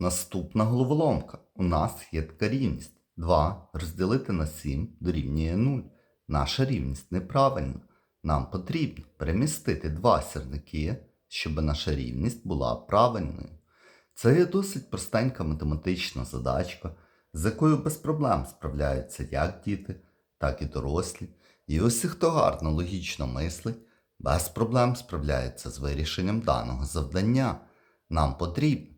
Наступна головоломка. У нас є така рівність. 2 розділити на 7 дорівнює 0. Наша рівність неправильна. Нам потрібно перемістити два сірники, щоб наша рівність була правильною. Це є досить простенька математична задачка, з якою без проблем справляються як діти, так і дорослі. І усі, хто гарно логічно мислить, без проблем справляється з вирішенням даного завдання. Нам потрібно